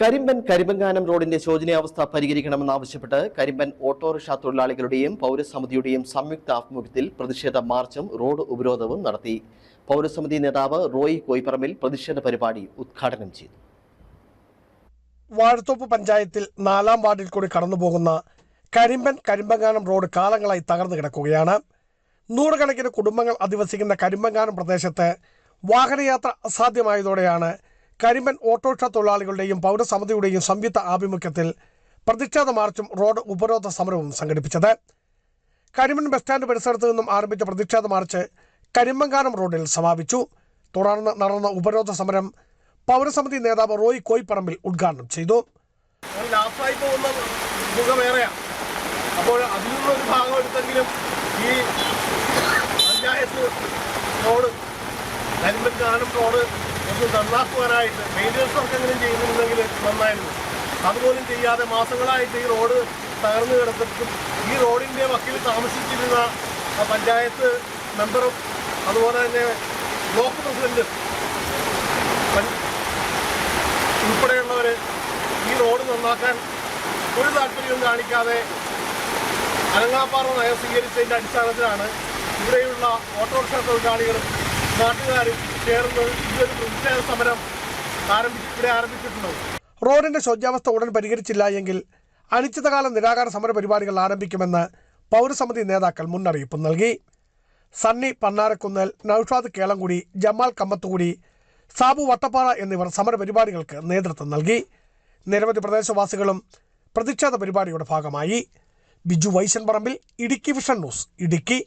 കരിമ്പൻ കരിമ്പങ്കാനം റോഡിന്റെ ശോചനീയാവസ്ഥ പരിഹരിക്കണമെന്നാവശ്യപ്പെട്ട് കരിമ്പൻ ഓട്ടോറിക്ഷ തൊഴിലാളികളുടെയും പൗരസമിതിയുടെയും സംയുക്ത ആഭിമുഖ്യത്തിൽ പ്രതിഷേധ മാർച്ചും റോഡ് ഉപരോധവും നടത്തി. പൗരസമിതി നേതാവ് റോയി കോയിപ്പറമ്പിൽ പ്രതിഷേധ പരിപാടി ഉദ്ഘാടനം ചെയ്തു. വാഴത്തോപ്പ് പഞ്ചായത്തിൽ നാലാം വാർഡിൽ കൂടി കടന്നുപോകുന്ന കരിമ്പൻ കരിമ്പങ്കാനം റോഡ് കാലങ്ങളായി തകർന്നു കിടക്കുകയാണ്. നൂറുകണക്കിന് കുടുംബങ്ങൾ അധിവസിക്കുന്ന കരിമ്പങ്കാനം പ്രദേശത്ത് വാഹനയാത്ര അസാധ്യമായതോടെയാണ് കരിമ്പൻ ഓട്ടോറിക്ഷ തൊഴിലാളികളുടെയും പൗരസമിതിയുടെയും സംയുക്ത ആഭിമുഖ്യത്തിൽ പ്രതിഷേധ മാർച്ചും റോഡ് ഉപരോധ സമരവും സംഘടിപ്പിച്ചത്. കരിമ്പൻ ബസ് സ്റ്റാൻഡ് പരിസരത്ത് നിന്നും ആരംഭിച്ച പ്രതിഷേധ മാർച്ച് കരിമ്പങ്കാനം റോഡിൽ സമാപിച്ചു. തുടർന്ന് നടന്ന ഉപരോധ സമരം പൗരസമിതി നേതാവ് റോയ് കോയിപ്പറമ്പിൽ ഉദ്ഘാടനം ചെയ്തു. പോകുന്ന അപ്പോൾ അതിൽ ഭാഗം എടുത്തെങ്കിലും ഈ പഞ്ചായത്ത് റോഡ് കരിമ്പൻകാനം റോഡ് ഒന്ന് നന്നാക്കുവാനായിട്ട് മെയിന്റനൻസ് വർക്ക് എങ്ങനെയും ചെയ്തിരുന്നെങ്കിൽ നന്നായിരുന്നു. അതുപോലും ചെയ്യാതെ മാസങ്ങളായിട്ട് ഈ റോഡ് തകർന്നു കിടന്നിട്ടും ഈ റോഡിന്റെ വക്കിൽ താമസിച്ചിരുന്ന പഞ്ചായത്ത് മെമ്പറും അതുപോലെ തന്നെ ബ്ലോക്ക് പ്രസിഡന്റും പഞ്ച- ഉൾപ്പെടെയുള്ളവർ ഈ റോഡ് നന്നാക്കാൻ ഒരു താല്പര്യവും കാണിക്കാതെ അനങ്ങാപ്പാറ നയം സ്വീകരിച്ചതിന്റെ അടിസ്ഥാനത്തിലാണ് ഇവിടെയുള്ള ഓട്ടോറിക്ഷ തൊഴിലാളികളും സമരം റോഡിന്റെ ശോച്യാവസ്ഥ ഉടൻ പരിഹരിച്ചില്ല എങ്കിൽ അനിശ്ചിതകാല നിരാകാര സമര പരിപാടികൾ ആരംഭിക്കുമെന്ന് പൗരസമിതി നേതാക്കൾ മുന്നറിയിപ്പ് നൽകി. സണ്ണി പന്നാരക്കുന്നൽ നൌഷാദ് കേളംകുടി ജമാൽ കമ്മത്തുകുടി സാബു വട്ടപ്പാറ എന്നിവർ സമരപരിപാടികൾക്ക് നേതൃത്വം നൽകി. നിരവധി പ്രദേശവാസികളും പ്രതിഷേധ പരിപാടിയുടെ ഭാഗമായി. Biju Vaishan Parambil Idukki Vision News Idukki.